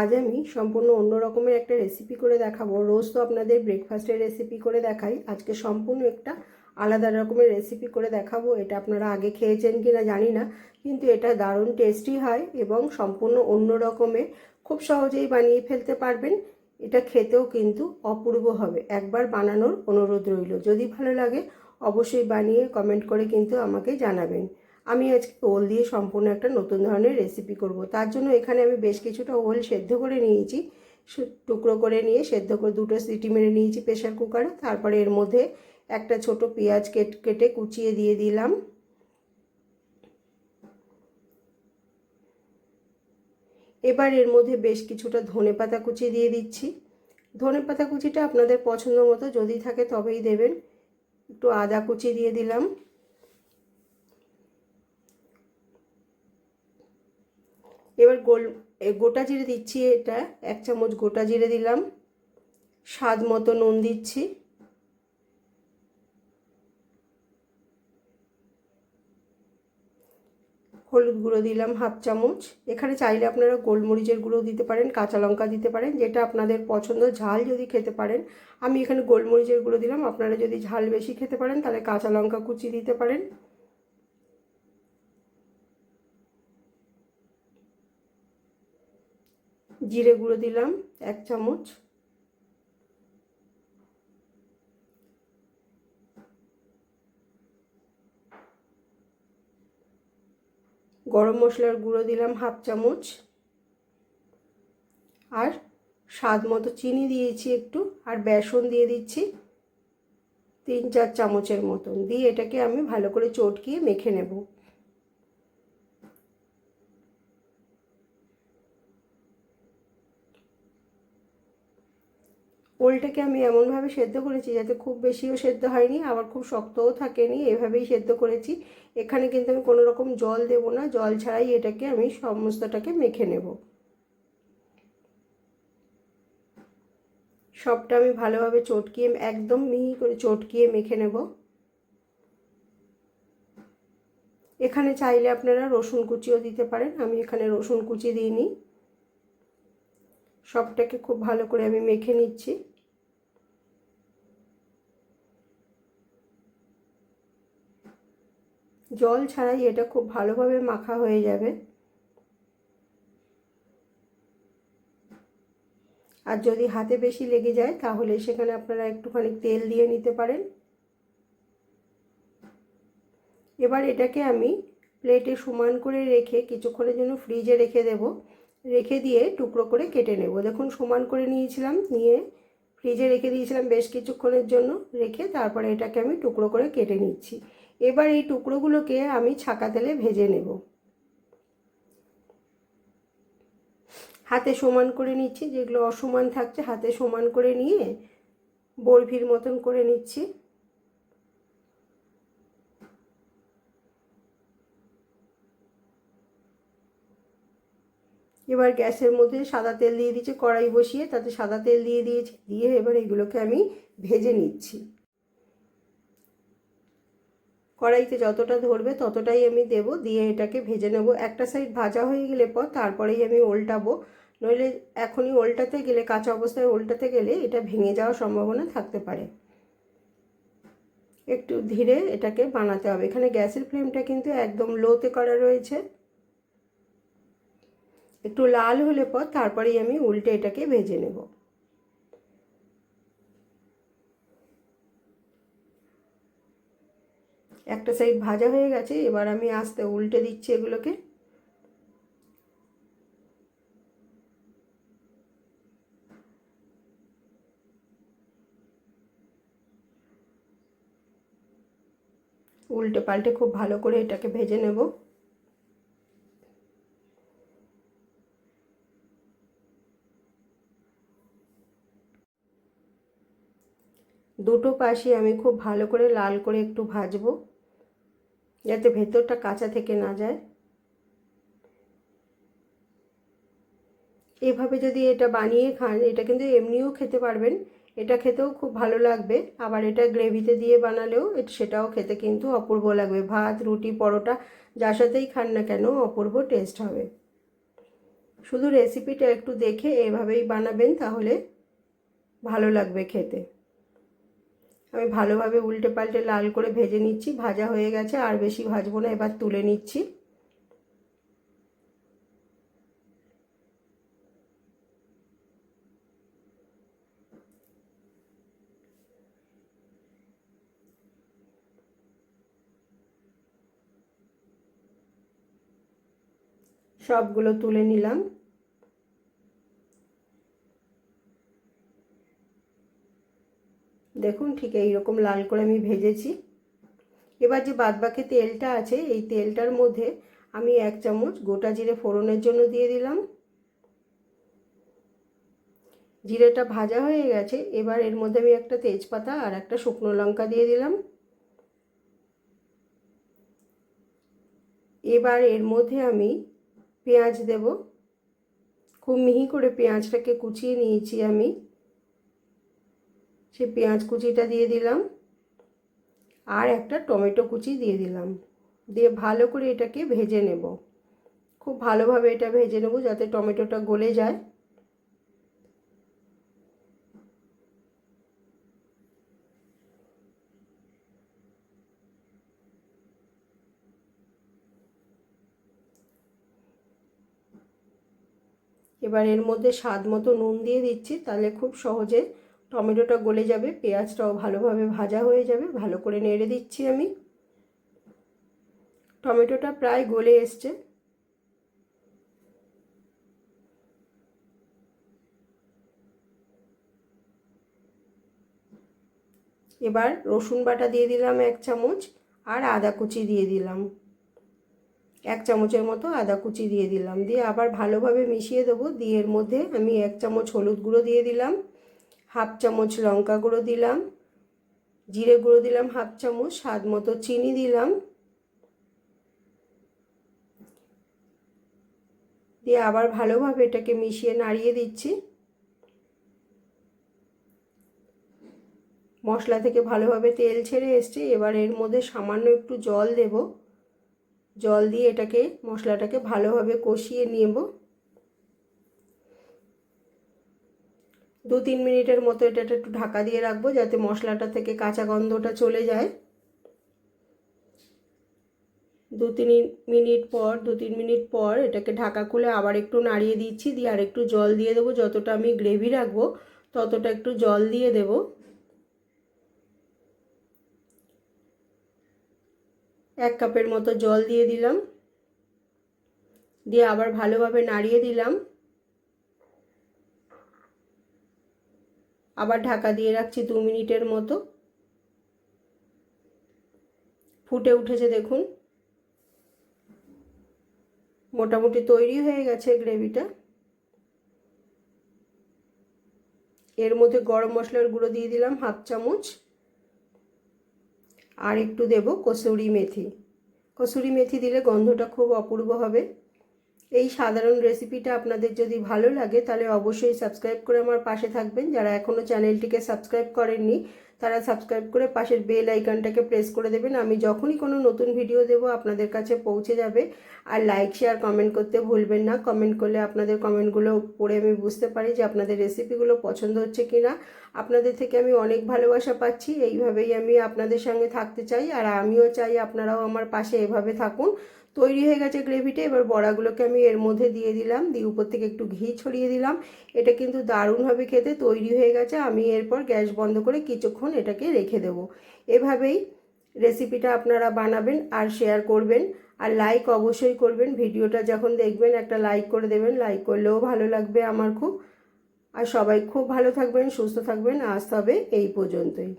আজ আমি সম্পূর্ণ অন্য রকমের একটা রেসিপি করে দেখাবো। রোজ তো আপনাদের ব্রেকফাস্টের রেসিপি করে দেখাই। আজকে সম্পূর্ণ একটা আলাদা রকমের রেসিপি করে দেখাবো। এটা আপনারা আগে খেয়েছেন কি না জানি না, কিন্তু এটা দারুণ টেস্টি হয় এবং সম্পূর্ণ অন্য রকমের খুব সহজেই বানিয়ে ফেলতে পারবেন। এটা খেতেও কিন্তু অপূর্ব হবে। একবার বানানোর অনুরোধ রইল। যদি ভালো লাগে, অবশ্যই বানিয়ে কমেন্ট করে কিন্তু আমাকে জানাবেন। আমি আজকে ওল দিয়ে সম্পূর্ণ একটা নতুন ধরনের রেসিপি করব। তার জন্য এখানে আমি বেশ কিছুটা ওল সেদ্ধ করে নিয়েছি। টুকরো করে নিয়ে সেদ্ধ করে দুটো সিটি মেরে নিয়েছি প্রেশার কুকারে তারপরে এর মধ্যে একটা ছোট পেঁয়াজ কেট, কেটে কুচিয়ে দিয়ে দিলাম। এবার এর মধ্যে বেশ কিছুটা ধনে পাতা কুচি দিয়ে দিচ্ছি। ধনে পাতা কুচিটা আপনাদের পছন্দ মতো যদি থাকে তবেই দেবেন। একটু আদা কুচি দিয়ে দিলাম। এবার গোল গোটা জিরে দিচ্ছি এটা, এক চামচ গোটা জিরে দিলাম। স্বাদ মতো নুন দিচ্ছি। হলুদ গুঁড়ো দিলাম হাফ চামচ। এখানে চাইলে আপনারা গোলমরিচের গুঁড়ো দিতে পারেন, কাঁচা লঙ্কা দিতে পারেন, যেটা আপনাদের পছন্দ। ঝাল যদি খেতে পারেন, আমি এখানে গোলমরিচের গুঁড়ো দিলাম। আপনারা যদি ঝাল বেশি খেতে পারেন, তাহলে কাঁচা লঙ্কা কুচি দিতে পারেন। জিরে গুঁড়ো দিলাম, এক চামচ। গরম মশলার গুঁড়ো দিলাম হাফ চামচ। আর স্বাদ মতো চিনি দিয়েছি একটু, আর বেসন দিয়ে দিচ্ছি তিন চার চামচের মতন। দিয়ে এটাকে আমি ভালো করে চটকিয়ে মেখে নেব। ওলটাকে আমি এমনভাবে সেদ্ধ করেছি যাতে খুব বেশিও সেদ্ধ হয়নি, আবার খুব শক্তও থাকেনি, এভাবেই সেদ্ধ করেছি। এখানে কিন্তু আমি কোনো রকম জল দেব না, জল ছাড়াই এটাকে আমি সমস্তটাকে মেখে নেব। সবটা আমি ভালোভাবে চটকিয়ে, একদম মিহি করে চটকিয়ে মেখে নেব। এখানে চাইলে আপনারা রসুন কুচিও দিতে পারেন, আমি এখানে রসুন কুচি দিইনি। সবটাকে খুব ভালো করে আমি মেখে নিচ্ছি। জল ছাড়াই এটা খুব ভালোভাবে মাখা হয়ে যাবে। আর যদি হাতে বেশি লেগে যায়, তাহলে সেখানে আপনারা একটুখানি তেল দিয়ে নিতে পারেন। এবার এটাকে আমি প্লেটে সমান করে রেখে কিছুক্ষণের জন্য ফ্রিজে রেখে দেব। রেখে দিয়ে টুকরো করে কেটে নেব। দেখুন, সমান করে নিয়েছিলাম, নিয়ে ফ্রিজে রেখে দিয়েছিলাম বেশ কিছুক্ষণের জন্য। রেখে তারপরে এটাকে আমি টুকরো করে কেটে নিচ্ছি। এবার এই টুকরোগুলোকে আমি ছাকা তেলে ভেজে নেব। হাতে সমান করে নিচ্ছি, যেগুলো অসমান থাকছে হাতে সমান করে নিয়ে বরফির মতন করে নিচ্ছি। এবার গ্যাসের মধ্যে সাদা তেল দিয়ে দিচ্ছি, কড়াই বসিয়ে তাতে সাদা তেল দিয়ে দিয়েছি, দিয়ে এবার এগুলোকে আমি ভেজে নিচ্ছি। কড়াইতে যতটা ধরবে ততটাই আমি দেব, দিয়ে এটাকে ভেজে নেব। একটা সাইড ভাজা হয়ে গেলে পর তারপরেই আমি ওল্টাবো। নইলে এখনই ওল্টাতে গেলে, কাঁচা অবস্থায় ওল্টাতে গেলে এটা ভেঙে যাওয়ার সম্ভাবনা থাকতে পারে। একটু ধীরে এটাকে বানাতে হবে। এখানে গ্যাসের ফ্লেমটা কিন্তু একদম লোতে করা রয়েছে। একটু লাল হলে পর তারপরেই আমি উল্টে এটাকে ভেজে নেব। একটা সাইড ভাজা হয়ে গেছে, এবার আমি আস্তে উল্টে দিচ্ছি এগুলোকে। উল্টে পাল্টে খুব ভালো করে এটাকে ভেজে নেব। দুটো পাশে আমি খুব ভালো করে লাল করে একটু ভাজবো। যাতে ভেতরটা কাঁচা থেকে না যায়। এভাবে যদি এটা বানিয়ে খান, এটা কিন্তু এমনিও খেতে পারবেন। এটা খেতেও খুব ভালো লাগবে। আবার এটা গ্রেভিতে দিয়ে বানালেও সেটাও খেতে কিন্তু অপূর্ব লাগবে। ভাত, রুটি, পরোটা যার সাথেই খান না কেন অপূর্ব টেস্ট হবে। শুধু রেসিপিটা একটু দেখে এভাবেই বানাবেন তাহলে ভালো লাগবে খেতে। আমি ভালোভাবে উল্টে পাল্টে লাল করে ভেজে নিচ্ছি, ভাজা হয়ে গেছে, আর বেশি ভাজবো না, এবার তুলে নিচ্ছি। সবগুলো তুলে নিলাম। দেখুন ঠিক এইরকম লাল করে আমি ভেজেছি। এবার যে বাদবাকি তেলটা আছে, এই তেলটার মধ্যে আমি এক চামচ গোটা জিরে ফোড়নের জন্য দিয়ে দিলাম। জিরেটা ভাজা হয়ে গেছে, এবার এর মধ্যে আমি একটা তেজপাতা আর একটা শুকনো লঙ্কা দিয়ে দিলাম। এবার এর মধ্যে আমি পেঁয়াজ দেব। খুব মিহি করে পেঁয়াজটাকে কুচিয়ে নিয়েছি আমি। সে পেঁয়াজ কুচিটা দিয়ে দিলাম আর একটা টমেটো কুচি দিয়ে দিলাম। দিয়ে ভালো করে এটাকে ভেজে নেব। খুব ভালোভাবে এটা ভেজে নেব যাতে টমেটোটা গলে যায়। এবার এর মধ্যে স্বাদ মতো নুন দিয়ে দিচ্ছি, তাহলে খুব সহজে টমেটোটা গলে যাবে, পেঁয়াজটাও ভালোভাবে ভাজা হয়ে যাবে, ভালো করে নেড়ে দিচ্ছি আমি। টমেটোটা প্রায় গলে এসছে। এবার রসুন বাটা দিয়ে দিলাম এক চামচ আর আদা কুচি দিয়ে দিলাম। এক চামচের মতো আদা কুচি দিয়ে দিলাম। দিয়ে আবার ভালোভাবে মিশিয়ে দেবো। দিয়ে এর মধ্যে আমি এক চামচ হলুদ গুঁড়ো দিয়ে দিলাম। হাফ চামচ লঙ্কা গুঁড়ো দিলাম, জিরে গুঁড়ো দিলাম হাফ চামচ, স্বাদ মতো চিনি দিলাম। দিয়ে আবার ভালোভাবে এটাকে মিশিয়ে নাড়িয়ে দিচ্ছি। মশলা থেকে ভালোভাবে তেল ছেড়ে এসছে, এবার এর মধ্যে সামান্য একটু জল দেব। জল দিয়ে এটাকে, মশলাটাকে ভালোভাবে কষিয়ে নেব। দু তিন মিনিটের মতো এটা একটু ঢাকা দিয়ে রাখব যাতে মশলাটা থেকে কাঁচা গন্ধটা চলে যায়। দু তিন মিনিট পর দু তিন মিনিট পর এটাকে ঢাকা খুলে আবার একটু নাড়িয়ে দিচ্ছি, দিয়ে আর একটু জল দিয়ে দেবো। যতটা আমি গ্রেভি রাখব, ততটা একটু জল দিয়ে দেব। এক কাপের মতো জল দিয়ে দিলাম। দিয়ে আবার ভালোভাবে নাড়িয়ে দিলাম। আবার ঢাকা দিয়ে রাখছি দু মিনিটের মতো। ফুটে উঠেছে দেখুন। মোটামুটি তৈরি হয়ে গেছে গ্রেভিটা। এর মধ্যে গরম মশলার গুঁড়ো দিয়ে দিলাম হাফ চামচ। আর একটু দেব কসুরি মেথি। কসুরি মেথি দিলে গন্ধটা খুব অপূর্ব হবে। এই সাধারণ রেসিপিটা আপনাদের যদি ভালো লাগে, তাহলে অবশ্যই সাবস্ক্রাইব করে আমার পাশে থাকবেন। যারা এখনও চ্যানেলটিকে সাবস্ক্রাইব করেননি তারা সাবস্ক্রাইব করে পাশের বেল আইকনটাকে প্রেস করে দেবেন। আমি যখনই কোনো নতুন ভিডিও দেব, আপনাদের কাছে পৌঁছে যাবে। আর লাইক শেয়ার কমেন্ট করতে ভুলবেন না। কমেন্ট করলে আপনাদের কমেন্টগুলো পড়ে আমি বুঝতে পারি যে আপনাদের রেসিপিগুলো পছন্দ হচ্ছে কি না আপনাদের থেকে আমি অনেক ভালোবাসা পাচ্ছি। এইভাবেই আমি আপনাদের সঙ্গে থাকতে চাই। আর আমিও চাই আপনারাও আমার পাশে এভাবে থাকুন। তৈরি হয়ে গেছে গ্রেভিটা এবার বড়াগুলোকে আমি এর মধ্যে দিয়ে দিলাম। দিয়ে উপর থেকে একটু ঘি ছড়িয়ে দিলাম। এটা কিন্তু দারুণভাবে খেতে। তৈরি হয়ে গেছে। আমি এরপর গ্যাস বন্ধ করে কিছুক্ষণ এটাকে রেখে দেব। এভাবেই রেসিপিটা আপনারা বানাবেন আর শেয়ার করবেন। আর লাইক অবশ্যই করবেন। ভিডিওটা যখন দেখবেন, একটা লাইক করে দেবেন। লাইক করলেও ভালো লাগবে আমার খুব। আর সবাই খুব ভালো থাকবেন, সুস্থ থাকবেন। আজ তবে এই পর্যন্তই।